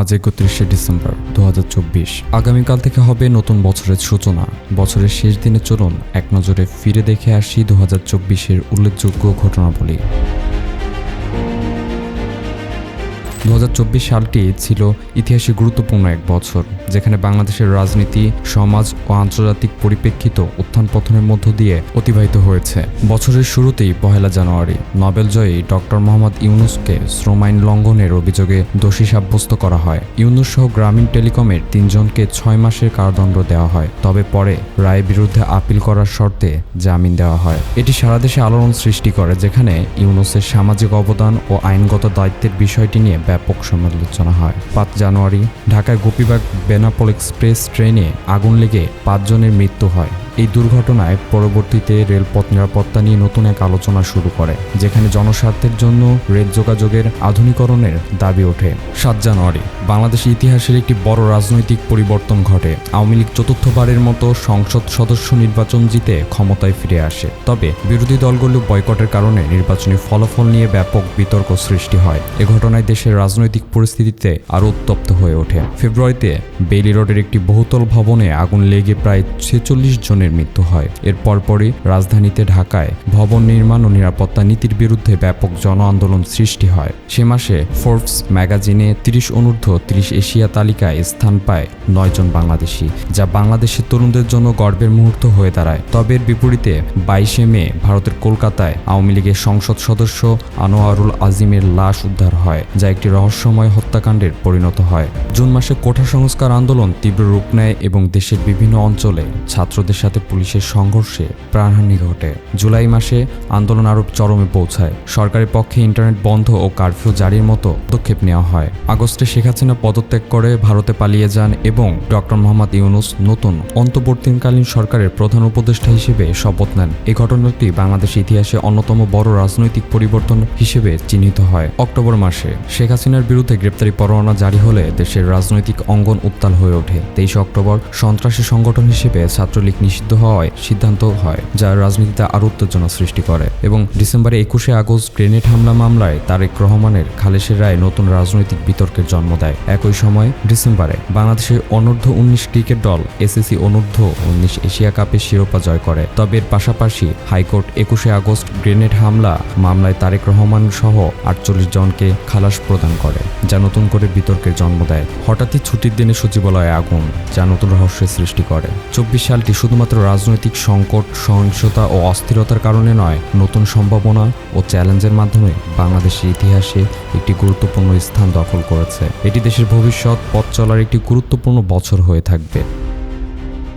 আজ একত্রিশে ডিসেম্বর দু হাজার চব্বিশ। আগামীকাল থেকে হবে নতুন বছরের সূচনা। বছরের শেষ দিনে চলুন এক নজরে ফিরে দেখে আসি দু হাজার চব্বিশের উল্লেখযোগ্য ঘটনাবলী। দু হাজার চব্বিশ সালটি ছিল ইতিহাসে গুরুত্বপূর্ণ এক বছর। যেখানে বাংলাদেশের রাজনীতি, সমাজ ও আন্তর্জাতিক পরিপ্রেক্ষিত উত্থান পথনের মধ্য দিয়ে অতিবাহিত হয়েছে। বছরের শুরুতেই পহেলা জানুয়ারি, নোবেল জয়ী ডক্টর মোহাম্মদ ইউনুসকে শ্রম আইন লঙ্ঘনের অভিযোগে দোষী সাব্যস্ত করা হয়। ইউনুস সহ গ্রামীণ টেলিকমের তিনজনকে ছয় মাসের কারাদণ্ড দেওয়া হয়। তবে পরে রায়ের বিরুদ্ধে আপিল করার শর্তে জামিন দেওয়া হয়। এটি সারা দেশে আলোড়ন সৃষ্টি করে, যেখানে ইউনুসের সামাজিক অবদান ও আইনগত দায়িত্বের বিষয়টি নিয়ে ব্যাপক সমালোচনা হয়। পাঁচ জানুয়ারি, ঢাকায় গোপীবাগ বেনাপোল এক্সপ্রেস ট্রেনে আগুন লেগে পাঁচজনের মৃত্যু হয়। এই দুর্ঘটনায় পরবর্তীতে রেলপথ নিরাপত্তা নিয়ে নতুন এক আলোচনা শুরু করে, যেখানে জনস্বার্থের জন্য রেল যোগাযোগের আধুনিকরণের দাবি ওঠে। সাত জানুয়ারি বাংলাদেশের ইতিহাসের একটি বড় রাজনৈতিক পরিবর্তন ঘটে। আওয়ামী লীগ চতুর্থবারের মতো সংসদ সদস্য নির্বাচন জিতে ক্ষমতায় ফিরে আসে। তবে বিরোধী দলগুলো বয়কটের কারণে নির্বাচনী ফলাফল নিয়ে ব্যাপক বিতর্ক সৃষ্টি হয়। এ ঘটনায় দেশের রাজনৈতিক পরিস্থিতিতে আরও উত্তপ্ত হয়ে ওঠে। ফেব্রুয়ারিতে বেইলি রোডের একটি বহুতল ভবনে আগুন লেগে প্রায় ছেচল্লিশ জনের মৃত্যু হয়। এর পরপরই রাজধানীতে ঢাকায় ভবন নির্মাণ ও নিরাপত্তা নীতির বিরুদ্ধে ব্যাপক জন আন্দোলন সৃষ্টি হয়। সে মাসে ফোর্বস ম্যাগাজিনে তিরিশ অনূর্ধ্ব তিরিশ এশিয়া তালিকায় স্থান পায় নয়জন বাংলাদেশি, যা বাংলাদেশের তরুণদের জন্য গর্বের মুহূর্ত হয়ে দাঁড়ায়। তবে এর বিপরীতে বাইশে মে ভারতের কলকাতায় আওয়ামী লীগের সংসদ সদস্য আনোয়ারুল আজিমের লাশ উদ্ধার হয়, যা একটি রহস্যময় হত্যাকাণ্ডের পরিণত হয়। জুন মাসে কোঠা সংস্কার আন্দোলন তীব্র রূপ নেয় এবং দেশের বিভিন্ন অঞ্চলে ছাত্রদের সাথে পুলিশের সংঘর্ষে প্রাণহানি ঘটে। জুলাই মাসে আন্দোলন আরও চরমে পৌঁছায়। সরকারের পক্ষে ইন্টারনেট বন্ধ ও কারফিউ জারির মতো পদক্ষেপ নেওয়া হয়। আগস্টে শেখ হাসিনা পদত্যাগ করে ভারতে পালিয়ে যান এবং ডক্টর মোহাম্মদ ইউনুস নতুন অন্তর্বর্তীকালীন সরকারের প্রধান উপদেষ্টা হিসেবে শপথ নেন। এই ঘটনাটি বাংলাদেশের ইতিহাসে অন্যতম বড় রাজনৈতিক পরিবর্তন হিসেবে চিহ্নিত হয়। অক্টোবর মাসে শেখ হাসিনার বিরুদ্ধে গ্রেপ্তারি পরোয়ানা জারি হলে দেশের রাজনৈতিক অঙ্গন উত্তাল হয়ে ওঠে। তেইশে অক্টোবর সন্ত্রাসী সংগঠন হিসেবে ছাত্রলীগ নিষিদ্ধ হওয়ায় সিদ্ধান্ত হয়, যা রাজনীতিতে আরও উত্তেজনা সৃষ্টি করে। এবং ডিসেম্বরে একুশে আগস্ট গ্রেনেড হামলা মামলায় তারেক রহমানের খালেশের রায় নতুন রাজনৈতিক বিতর্কের জন্ম দেয়। একই সময় ডিসেম্বরে বাংলাদেশের অনূর্ধ্ব উনিশ ক্রিকেট দল এসএসসি অনূর্ধ্ব উনিশ এশিয়া কাপের শিরোপা জয় করে। তবে এর পাশাপাশি হাইকোর্ট একুশে আগস্ট গ্রেনেড হামলা মামলায় তারেক রহমান সহ আটচল্লিশ জনকে খালাস প্রদান করে, যা নতুন করে বিতর্কের জন্ম দেয়। হঠাৎই ছুটির দিনে সচিবালয়ে আগুন, যা নতুন রহস্যের সৃষ্টি করে। চব্বিশ সালটি শুধুমাত্র রাজনৈতিক সংকট, সহিংসতা ও অস্থিরতার কারণে নয়, নতুন সম্ভাবনা ও চ্যালেঞ্জের মাধ্যমে বাংলাদেশের ইতিহাসে একটি গুরুত্বপূর্ণ স্থান দখল করেছে। এটি দেশের ভবিষ্যৎ, পথ চলার একটি গুরুত্বপূর্ণ বছর হয়ে থাকবে।